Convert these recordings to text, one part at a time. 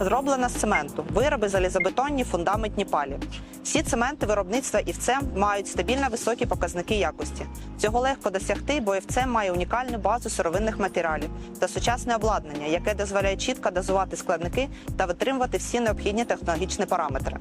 Зроблена з цементу, вироби залізобетонні, фундаментні палі. Всі цементи виробництва ІВЦЕМ мають стабільно високі показники якості. Цього легко досягти, бо ІВЦЕМ має унікальну базу сировинних матеріалів та сучасне обладнання, яке дозволяє чітко дозувати складники та витримувати всі необхідні технологічні параметри.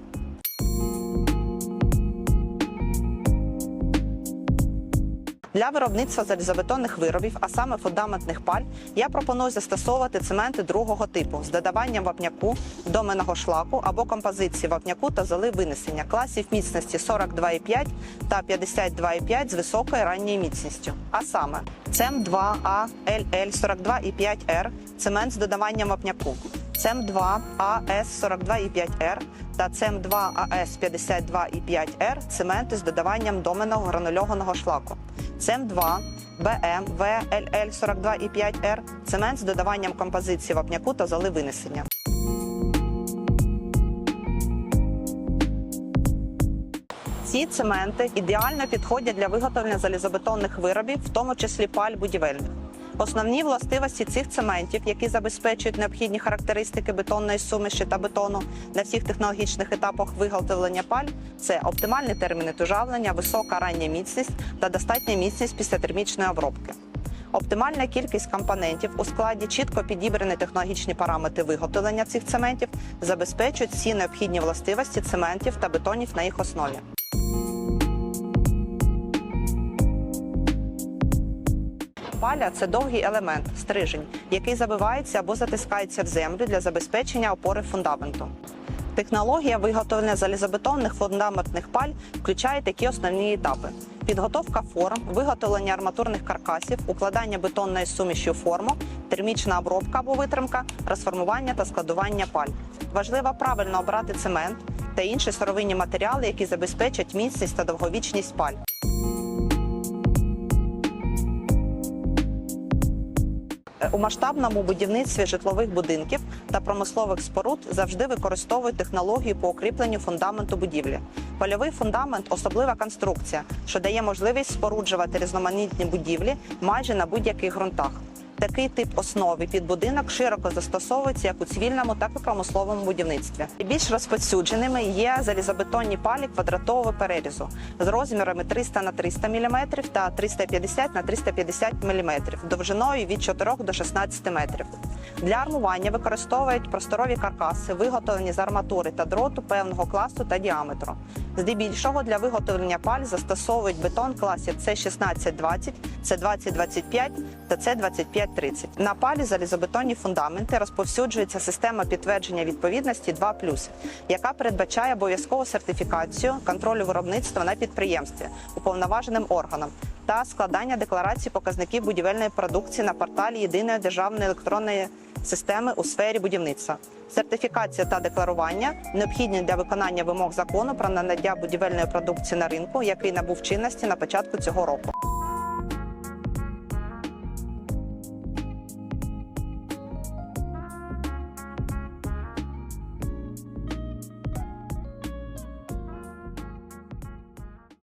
Для виробництва залізобетонних виробів, а саме фундаментних паль, я пропоную застосовувати цементи другого типу з додаванням вапняку, доменного шлаку або композиції вапняку та золи винесення класів міцності 42,5 та 52,5 з високою ранньою міцністю. А саме ЦЕМ2А ЛЛ 42,5Р цемент з додаванням вапняку. ЦЕМ2 АС 42,5Р та ЦЕМ2 АС 52,5Р цементи з додаванням доменного гранульованого шлаку. ЦЕМ2 БМ ВЛЛ 42,5Р цемент з додаванням композиції вапняку та золи винесення. Ці цементи ідеально підходять для виготовлення залізобетонних виробів, в тому числі паль будівельних. Основні властивості цих цементів, які забезпечують необхідні характеристики бетонної суміші та бетону на всіх технологічних етапах виготовлення паль, це оптимальні терміни тужавлення, висока рання міцність та достатня міцність після термічної обробки. Оптимальна кількість компонентів у складі чітко підібрані технологічні параметри виготовлення цих цементів забезпечують всі необхідні властивості цементів та бетонів на їх основі. Паля це довгий елемент, стрижень, який забивається або затискається в землю для забезпечення опори фундаменту. Технологія виготовлення залізобетонних фундаментних паль включає такі основні етапи: підготовка форм, виготовлення арматурних каркасів, укладання бетонної суміші у форму, термічна обробка або витримка, розформування та складування паль. Важливо правильно обрати цемент та інші сировинні матеріали, які забезпечать міцність та довговічність паль. У масштабному будівництві житлових будинків та промислових споруд завжди використовують технологію по укріпленню фундаменту будівлі. Польовий фундамент особлива конструкція, що дає можливість споруджувати різноманітні будівлі майже на будь-яких ґрунтах. Такий тип основи під будинок широко застосовується як у цивільному, так і промисловому будівництві. Більш розповсюдженими є залізобетонні палі квадратового перерізу з розмірами 300 на 300 мм та 350 на 350 мм довжиною від 4 до 16 метрів. Для армування використовують просторові каркаси, виготовлені з арматури та дроту певного класу та діаметру. Здебільшого для виготовлення паль застосовують бетон класів С1620, С2025 та С2530. На палі залізобетонні фундаменти розповсюджується система підтвердження відповідності 2+, яка передбачає обов'язкову сертифікацію контролю виробництва на підприємстві уповноваженим органом та складання декларації показників будівельної продукції на порталі єдиної державної електронної системи у сфері будівництва. Сертифікація та декларування необхідні для виконання вимог закону про надання будівельної продукції на ринку, який набув чинності на початку цього року.